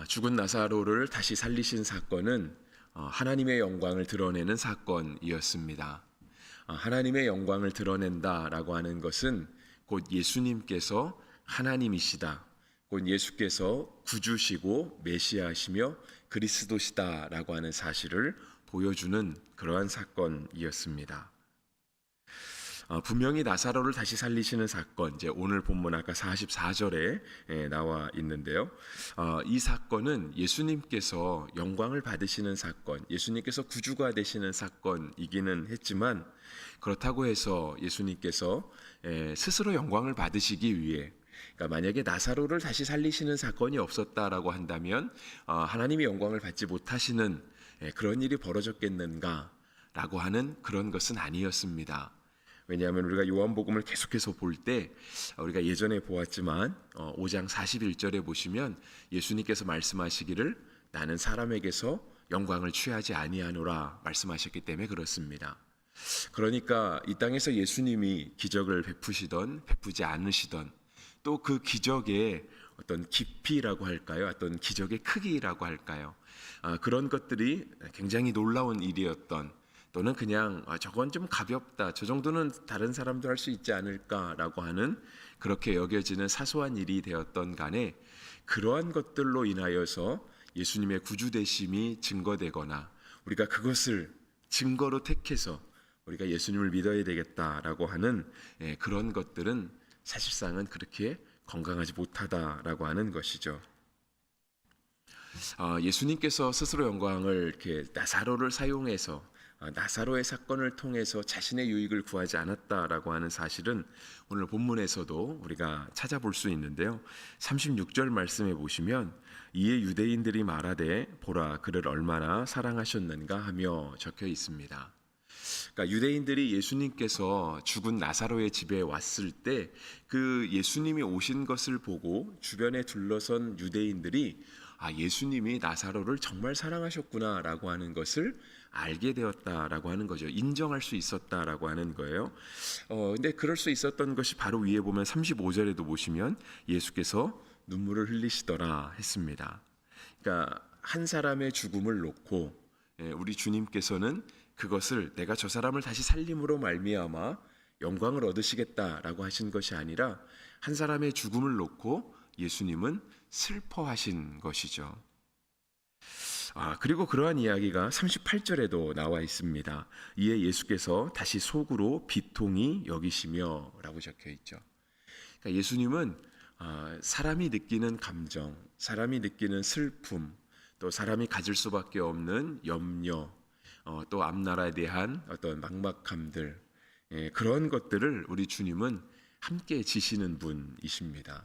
아, 죽은 나사로를 다시 살리신 사건은 어, 하나님의 영광을 드러내는 사건이었습니다. 아, 하나님의 영광을 드러낸다라고 하는 것은 곧 예수님께서 하나님이시다. 곧 예수께서 구주시고 메시아시며 그리스도시다라고 하는 사실을 보여주는 그러한 사건이었습니다. 어, 분명히 나사로를 다시 살리시는 사건, 이제 오늘 본문 아까 44절에 예, 나와 있는데요. 어, 이 사건은 예수님께서 영광을 받으시는 사건, 예수님께서 구주가 되시는 사건이기는 했지만 그렇다고 해서 예수님께서 예, 스스로 영광을 받으시기 위해 그러니까 만약에 나사로를 다시 살리시는 사건이 없었다라고 한다면 어, 하나님의 영광을 받지 못하시는 예, 그런 일이 벌어졌겠는가라고 하는 그런 것은 아니었습니다. 왜냐하면 우리가 요한복음을 계속해서 볼 때 우리가 예전에 보았지만 5장 41절에 보시면 예수님께서 말씀하시기를 나는 사람에게서 영광을 취하지 아니하노라 말씀하셨기 때문에 그렇습니다. 그러니까 이 땅에서 예수님이 기적을 베푸시던 베푸지 않으시던 또 그 기적의 어떤 깊이라고 할까요? 어떤 기적의 크기라고 할까요? 아, 그런 것들이 굉장히 놀라운 일이었던 또는 그냥 아, 저건 좀 가볍다. 저 정도는 다른 사람도 할 수 있지 않을까라고 하는 그렇게 여겨지는 사소한 일이 되었던 간에 그러한 것들로 인하여서 예수님의 구주 되심이 증거되거나 우리가 그것을 증거로 택해서 우리가 예수님을 믿어야 되겠다라고 하는 예, 그런 것들은 사실상은 그렇게 건강하지 못하다라고 하는 것이죠. 아, 예수님께서 스스로 영광을 이렇게 나사로를 사용해서 아, 나사로의 사건을 통해서 자신의 유익을 구하지 않았다라고 하는 사실은 오늘 본문에서도 우리가 찾아볼 수 있는데요. 36절 말씀에 보시면 이에 유대인들이 말하되 보라 그를 얼마나 사랑하셨는가 하며 적혀 있습니다. 그러니까 유대인들이 예수님께서 죽은 나사로의 집에 왔을 때 그 예수님이 오신 것을 보고 주변에 둘러선 유대인들이 아 예수님이 나사로를 정말 사랑하셨구나라고 하는 것을 알게 되었다라고 하는 거죠. 인정할 수 있었다라고 하는 거예요. 어 근데 그럴 수 있었던 것이 바로 위에 보면 35절에도 보시면 예수께서 눈물을 흘리시더라 했습니다. 그러니까 한 사람의 죽음을 놓고 예, 우리 주님께서는 그것을 내가 저 사람을 다시 살림으로 말미암아 영광을 얻으시겠다라고 하신 것이 아니라 한 사람의 죽음을 놓고 예수님은 슬퍼하신 것이죠. 아, 그리고 그러한 이야기가 38절에도 나와 있습니다. 이에 예수께서 다시 속으로 비통이 여기시며 라고 적혀 있죠. 그러니까 예수님은 아, 사람이 느끼는 감정, 사람이 느끼는 슬픔, 또 사람이 가질 수밖에 없는 염려, 어, 또 앞나라에 대한 어떤 막막함들 예, 그런 것들을 우리 주님은 함께 지시는 분이십니다.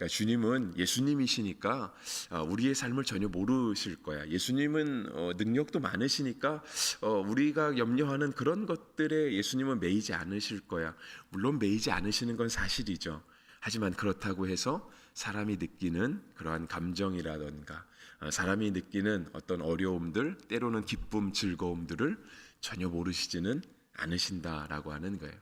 그러니까 주님은 예수님이시니까 어, 우리의 삶을 전혀 모르실 거야. 예수님은 어, 능력도 많으시니까 어, 우리가 염려하는 그런 것들에 예수님은 매이지 않으실 거야. 물론 매이지 않으시는 건 사실이죠. 하지만 그렇다고 해서 사람이 느끼는 그러한 감정이라던가 사람이 느끼는 어떤 어려움들, 때로는 기쁨, 즐거움들을 전혀 모르시지는 않으신다라고 하는 거예요.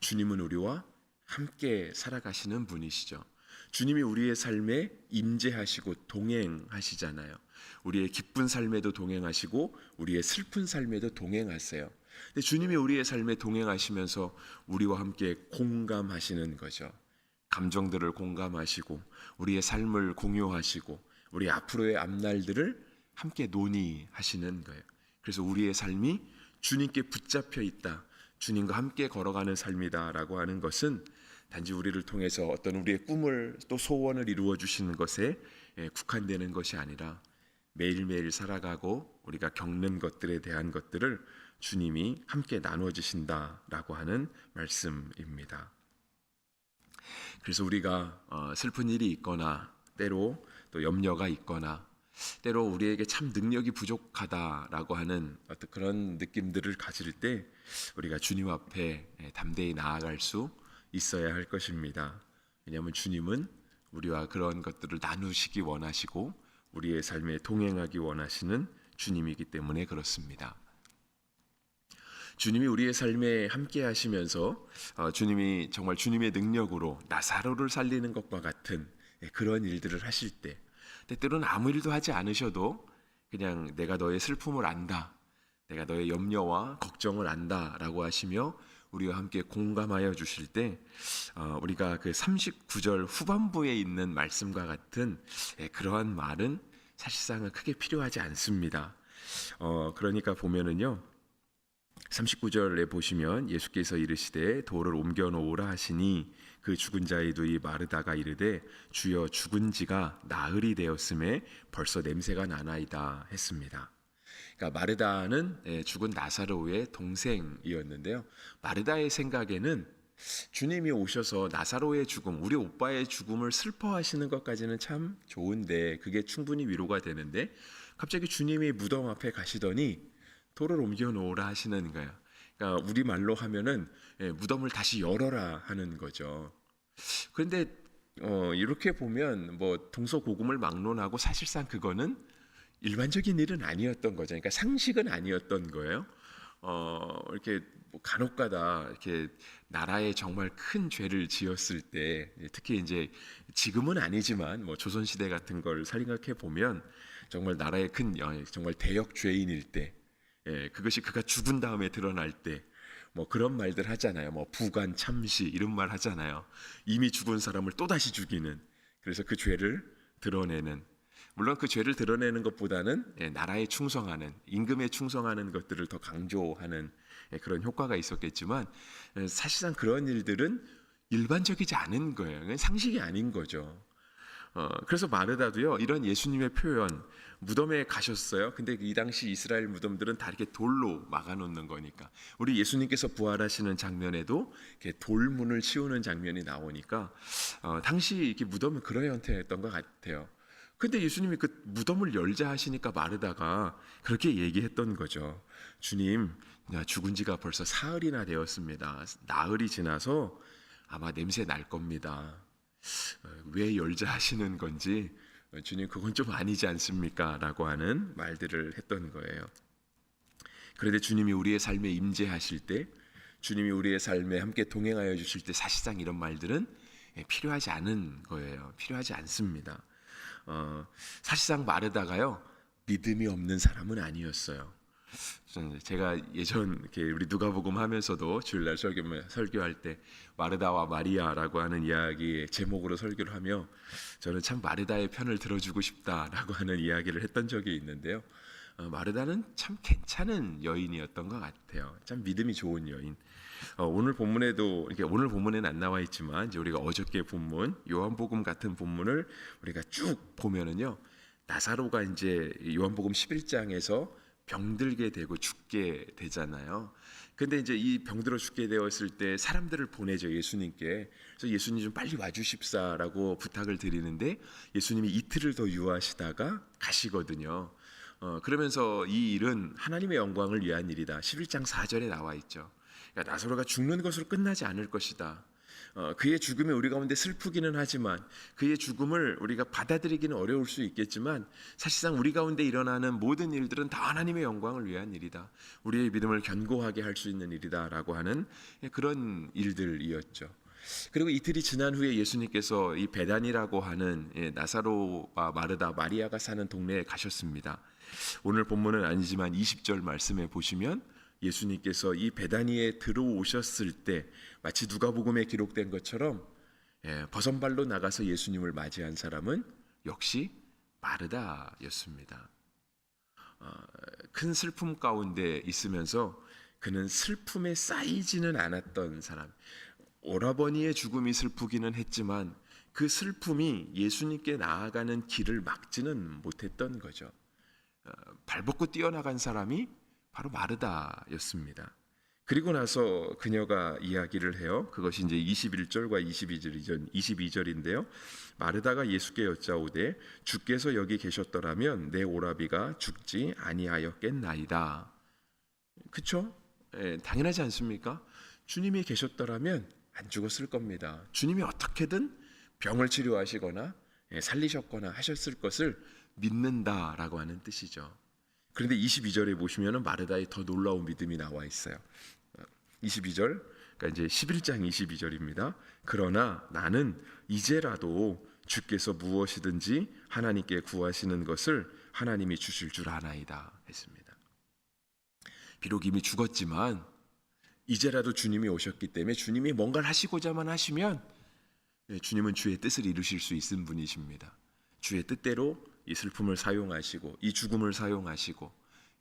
주님은 우리와 함께 살아가시는 분이시죠. 주님이 우리의 삶에 임재하시고 동행하시잖아요. 우리의 기쁜 삶에도 동행하시고 우리의 슬픈 삶에도 동행하세요. 근데 주님이 우리의 삶에 동행하시면서 우리와 함께 공감하시는 거죠. 감정들을 공감하시고 우리의 삶을 공유하시고 우리 앞으로의 앞날들을 함께 논의하시는 거예요. 그래서 우리의 삶이 주님께 붙잡혀 있다. 주님과 함께 걸어가는 삶이다라고 하는 것은 단지 우리를 통해서 어떤 우리의 꿈을 또 소원을 이루어 주시는 것에 예, 국한되는 것이 아니라 매일매일 살아가고 우리가 겪는 것들에 대한 것들을 주님이 함께 나누어 주신다라고 하는 말씀입니다. 그래서 우리가 어, 슬픈 일이 있거나 때로 또 염려가 있거나 때로 우리에게 참 능력이 부족하다라고 하는 어떤 그런 느낌들을 가질 때 우리가 주님 앞에 예, 담대히 나아갈 수 있어야 할 것입니다. 왜냐하면 주님은 우리와 그런 것들을 나누시기 원하시고 우리의 삶에 동행하기 원하시는 주님이기 때문에 그렇습니다. 주님이 우리의 삶에 함께 하시면서 어, 주님이 정말 주님의 능력으로 나사로를 살리는 것과 같은 예, 그런 일들을 하실 때 때때로는 아무 일도 하지 않으셔도 그냥 내가 너의 슬픔을 안다. 내가 너의 염려와 걱정을 안다라고 하시며 우리와 함께 공감하여 주실 때 어, 우리가 그 39절 후반부에 있는 말씀과 같은 예, 그러한 말은 사실상은 크게 필요하지 않습니다. 어, 그러니까 보면은요. 39절에 보시면 예수께서 이르시되 돌을 옮겨 놓으라 하시니 그 죽은 자의 누이 마르다가 이르되 주여 죽은 지가 나흘이 되었음에 벌써 냄새가 나나이다 했습니다. 그러니까 마르다는 예, 죽은 나사로의 동생이었는데요. 마르다의 생각에는 주님이 오셔서 나사로의 죽음, 우리 오빠의 죽음을 슬퍼하시는 것까지는 참 좋은데 그게 충분히 위로가 되는데 갑자기 주님이 무덤 앞에 가시더니 돌을 옮겨 놓으라 하시는 거예요. 그러니까 우리 말로 하면은 예, 무덤을 다시 열어라 하는 거죠. 그런데 어, 이렇게 보면 뭐 동서고금을 막론하고 사실상 그거는 일반적인 일은 아니었던 거죠. 그러니까 상식은 아니었던 거예요. 어, 이렇게 뭐 간혹가다 이렇게 나라에 정말 큰 죄를 지었을 때 특히 이제 지금은 아니지만 뭐 조선 시대 같은 걸 생각해 보면 정말 나라의 큰 어, 정말 대역 죄인일 때 예, 그것이 그가 죽은 다음에 드러날 때 뭐 그런 말들 하잖아요. 뭐 부관 참시 이런 말 하잖아요. 이미 죽은 사람을 또 다시 죽이는 그래서 그 죄를 드러내는 물론 그 죄를 드러내는 것보다는 예, 나라에 충성하는 임금에 충성하는 것들을 더 강조하는 예, 그런 효과가 있었겠지만 예, 사실상 그런 일들은 일반적이지 않은 거예요. 상식이 아닌 거죠. 어, 그래서 마르다도요 이런 예수님의 표현 무덤에 가셨어요. 근데 이 당시 이스라엘 무덤들은 다 이렇게 돌로 막아놓는 거니까 우리 예수님께서 부활하시는 장면에도 이렇게 돌문을 씌우는 장면이 나오니까 어, 당시 이렇게 무덤은 그런 형태였던 것 같아요. 근데 예수님이 그 무덤을 열자 하시니까 마르다가 그렇게 얘기했던 거죠. 주님, 나 죽은 지가 벌써 사흘이나 되었습니다. 나흘이 지나서 아마 냄새 날 겁니다. 어, 왜 열자 하시는 건지 어, 주님 그건 좀 아니지 않습니까? 라고 하는 말들을 했던 거예요. 그런데 주님이 우리의 삶에 임재하실 때 주님이 우리의 삶에 함께 동행하여 주실 때 사실상 이런 말들은 예, 필요하지 않은 거예요. 필요하지 않습니다. 어, 사실상 마르다가요 믿음이 없는 사람은 아니었어요. 제가 예전 우리 누가복음 하면서도 주일날 설교 설교할 때 마르다와 마리아라고 하는 이야기 제목으로 설교를 하며 저는 참 마르다의 편을 들어주고 싶다라고 하는 이야기를 했던 적이 있는데요. 어, 마르다는 참 괜찮은 여인이었던 것 같아요. 참 믿음이 좋은 여인. 어, 오늘 본문에도 이렇게 오늘 본문에는 안 나와 있지만 이제 우리가 어저께 본문 요한복음 같은 본문을 우리가 쭉 보면은요 나사로가 이제 요한복음 11장에서 병들게 되고 죽게 되잖아요. 근데 이제 이 병들어 죽게 되었을 때 사람들을 보내죠 예수님께. 그래서 예수님 좀 빨리 와주십사라고 부탁을 드리는데 예수님이 이틀을 더 유하시다가 가시거든요. 어, 그러면서 이 일은 하나님의 영광을 위한 일이다. 11장 4절에 나와 있죠. 그러니까 나사로가 죽는 것으로 끝나지 않을 것이다. 어, 그의 죽음이 우리 가운데 슬프기는 하지만 그의 죽음을 우리가 받아들이기는 어려울 수 있겠지만 사실상 우리 가운데 일어나는 모든 일들은 다 하나님의 영광을 위한 일이다. 우리의 믿음을 견고하게 할 수 있는 일이다라고 하는 그런 일들이었죠. 그리고 이틀이 지난 후에 예수님께서 이 베단이라고 하는 예, 나사로와 마르다 마리아가 사는 동네에 가셨습니다. 오늘 본문은 아니지만 20절 말씀에 보시면 예수님께서 이 베다니에 들어오셨을 때 마치 누가복음에 기록된 것처럼 예, 버선발로 나가서 예수님을 맞이한 사람은 역시 마르다였습니다. 어, 큰 슬픔 가운데 있으면서 그는 슬픔에 쌓이지는 않았던 사람. 오라버니의 죽음이 슬프기는 했지만 그 슬픔이 예수님께 나아가는 길을 막지는 못했던 거죠. 어, 발벗고 뛰어나간 사람이 바로 마르다였습니다. 그리고 나서 그녀가 이야기를 해요. 그것이 이제 21절과 22절 22절인데요. 마르다가 예수께 여짜오되 주께서 여기 계셨더라면 내 오라비가 죽지 아니하였겠나이다. 그렇죠? 예, 당연하지 않습니까? 주님이 계셨더라면 안 죽었을 겁니다. 주님이 어떻게든 병을 치료하시거나 예, 살리셨거나 하셨을 것을 믿는다라고 하는 뜻이죠. 그런데 22절에 보시면은 마르다의 더 놀라운 믿음이 나와 있어요. 22절, 그러니까 이제 11장 22절입니다. 그러나 나는 이제라도 주께서 무엇이든지 하나님께 구하시는 것을 하나님이 주실 줄 아나이다 했습니다. 비록 이미 죽었지만 이제라도 주님이 오셨기 때문에 주님이 뭔가를 하시고자만 하시면 네, 주님은 주의 뜻을 이루실 수 있는 분이십니다. 주의 뜻대로 이 슬픔을 사용하시고 이 죽음을 사용하시고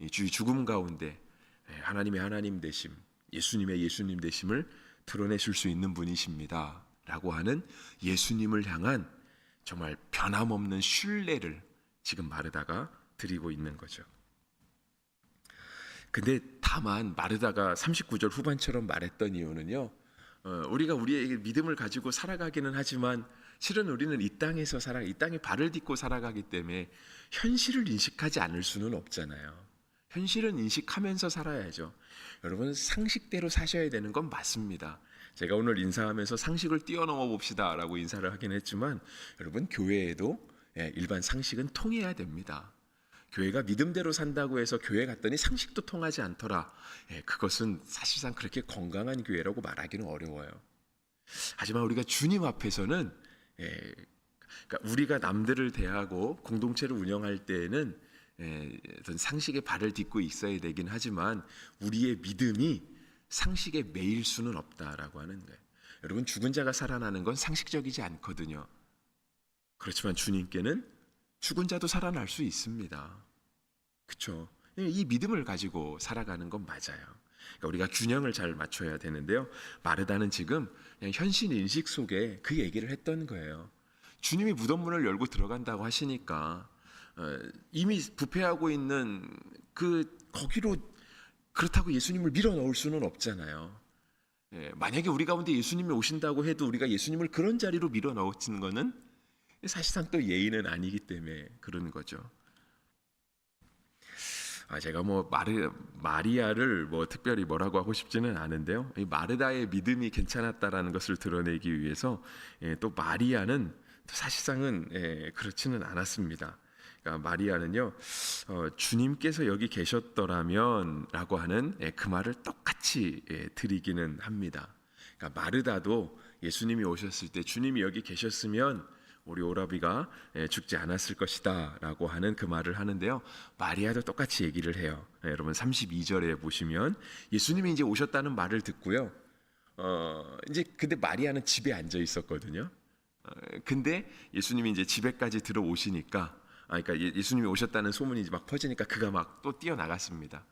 이 주의 죽음 가운데 네, 하나님의 하나님 되심, 예수님의 예수님 되심을 드러내실 수 있는 분이십니다. 라고 하는 예수님을 향한 정말 변함없는 신뢰를 지금 마르다가 드리고 있는 거죠. 근데 다만 마르다가 39절 후반처럼 말했던 이유는요. 어, 우리가 우리의 믿음을 가지고 살아가기는 하지만 실은 우리는 이 땅에서 살아 이 땅에 발을 딛고 살아가기 때문에 현실을 인식하지 않을 수는 없잖아요. 현실은 인식하면서 살아야죠. 여러분 상식대로 사셔야 되는 건 맞습니다. 제가 오늘 인사하면서 상식을 뛰어넘어 봅시다라고 인사를 하긴 했지만 여러분 교회에도 예, 일반 상식은 통해야 됩니다. 교회가 믿음대로 산다고 해서 교회 갔더니 상식도 통하지 않더라. 예, 그것은 사실상 그렇게 건강한 교회라고 말하기는 어려워요. 하지만 우리가 주님 앞에서는 예, 그러니까 우리가 남들을 대하고 공동체를 운영할 때에는 예, 어떤 상식에 발을 딛고 있어야 되긴 하지만 우리의 믿음이 상식에 매일 수는 없다라고 하는 거예요. 여러분 죽은 자가 살아나는 건 상식적이지 않거든요. 그렇지만 주님께는 죽은 자도 살아날 수 있습니다. 그렇죠? 이 믿음을 가지고 살아가는 건 맞아요. 그러니까 우리가 균형을 잘 맞춰야 되는데요. 마르다는 지금 현실 인식 속에 그 얘기를 했던 거예요. 주님이 무덤 문을 열고 들어간다고 하시니까 어, 이미 부패하고 있는 그 거기로 그렇다고 예수님을 밀어 넣을 수는 없잖아요. 예, 만약에 우리 가운데 예수님이 오신다고 해도 우리가 예수님을 그런 자리로 밀어 넣는 거는 사실상 또 예의는 아니기 때문에 그러는 거죠. 아, 제가 뭐 마르, 마리아를 뭐 특별히 뭐라고 하고 싶지는 않은데요. 이 마르다의 믿음이 괜찮았다라는 것을 드러내기 위해서 예, 또 마리아는 사실상은 예, 그렇지는 않았습니다. 그러니까 마리아는요, 어, 주님께서 여기 계셨더라면라고 하는 예, 그 말을 똑같이 예, 드리기는 합니다. 그러니까 마르다도 예수님이 오셨을 때 주님이 여기 계셨으면 우리 오라비가 예, 죽지 않았을 것이다라고 하는 그 말을 하는데요. 마리아도 똑같이 얘기를 해요. 예, 여러분 32절에 보시면 예수님이 이제 오셨다는 말을 듣고요. 어, 이제 근데 마리아는 집에 앉아 있었거든요. 어, 근데 예수님이 이제 집에까지 들어오시니까 아, 그러니까 예- 예수님이 오셨다는 소문이 막 퍼지니까 그가 막 또 뛰어나갔습니다.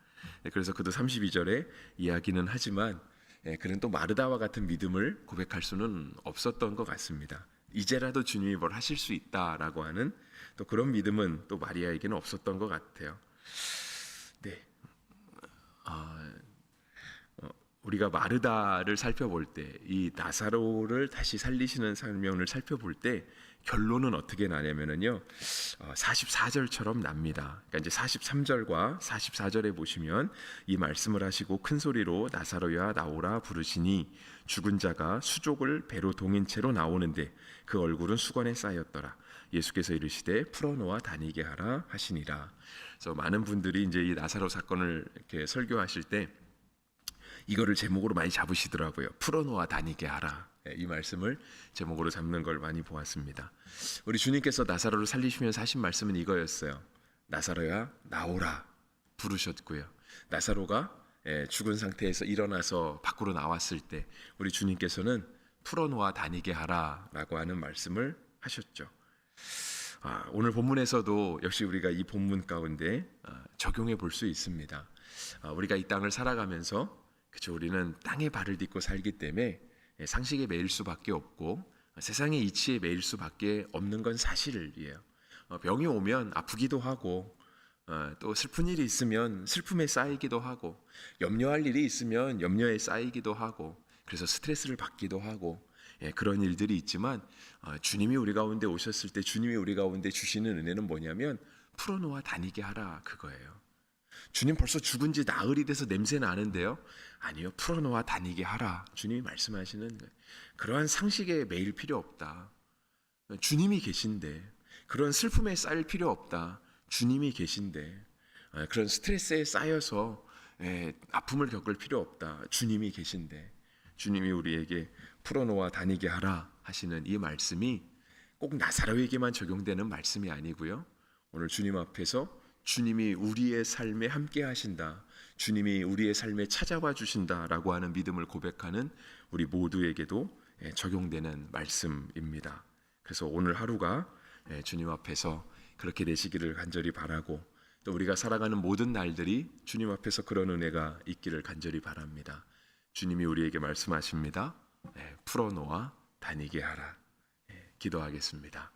예, 그래서 그도 32절에 이야기는 하지만 예, 그는 또 마르다와 같은 믿음을 고백할 수는 없었던 것 같습니다. 이제라도 주님이 뭘 하실 수 있다라고 하는 또 그런 믿음은 또 마리아에게는 없었던 것 같아요. 네, 아, 어, 우리가 마르다를 살펴볼 때 이 나사로를 다시 살리시는 설명을 살펴볼 때 결론은 어떻게 나냐면은요. 어, 44절처럼 납니다. 그러니까 이제 43절과 44절에 보시면 이 말씀을 하시고 큰 소리로 나사로야 나오라 부르시니 죽은 자가 수족을 배로 동인 채로 나오는데 그 얼굴은 수건에 쌓였더라. 예수께서 이르시되 풀어놓아 다니게 하라 하시니라. 그래서 많은 분들이 이제 이 나사로 사건을 이렇게 설교하실 때 이거를 제목으로 많이 잡으시더라고요. 풀어놓아 다니게 하라. 예, 이 말씀을 제목으로 잡는 걸 많이 보았습니다. 우리 주님께서 나사로를 살리시면서 하신 말씀은 이거였어요. 나사로야 나오라 부르셨고요. 나사로가 예, 죽은 상태에서 일어나서 밖으로 나왔을 때 우리 주님께서는 풀어놓아 다니게 하라라고 하는 말씀을 하셨죠. 아, 오늘 본문에서도 역시 우리가 이 본문 가운데 아, 적용해 볼 수 있습니다. 아, 우리가 이 땅을 살아가면서 그쵸 우리는 땅에 발을 딛고 살기 때문에 예, 상식에 매일 수밖에 없고 아, 세상의 이치에 매일 수밖에 없는 건 사실이에요. 어, 병이 오면 아프기도 하고 어, 또 슬픈 일이 있으면 슬픔에 쌓이기도 하고 염려할 일이 있으면 염려에 쌓이기도 하고 그래서 스트레스를 받기도 하고 예, 그런 일들이 있지만 어, 주님이 우리 가운데 오셨을 때 주님이 우리 가운데 주시는 은혜는 뭐냐면 풀어놓아 다니게 하라 그거예요. 주님 벌써 죽은 지 나흘이 돼서 냄새 나는데요. 아니요, 풀어놓아 다니게 하라. 주님이 말씀하시는. 그러한 상식에 매일 필요 없다. 주님이 계신데 그런 슬픔에 쌓일 필요 없다. 주님이 계신데 아, 그런 스트레스에 쌓여서 예, 아픔을 겪을 필요 없다. 주님이 계신데 주님이 우리에게 풀어놓아 다니게 하라 하시는 이 말씀이 꼭 나사로에게만 적용되는 말씀이 아니고요. 오늘 주님 앞에서 주님이 우리의 삶에 함께 하신다. 주님이 우리의 삶에 찾아와 주신다라고 하는 믿음을 고백하는 우리 모두에게도 예, 적용되는 말씀입니다. 그래서 오늘 하루가 예, 주님 앞에서 그렇게 되시기를 간절히 바라고 또 우리가 살아가는 모든 날들이 주님 앞에서 그런 은혜가 있기를 간절히 바랍니다. 주님이 우리에게 말씀하십니다. 예, 풀어놓아 다니게 하라. 예, 기도하겠습니다.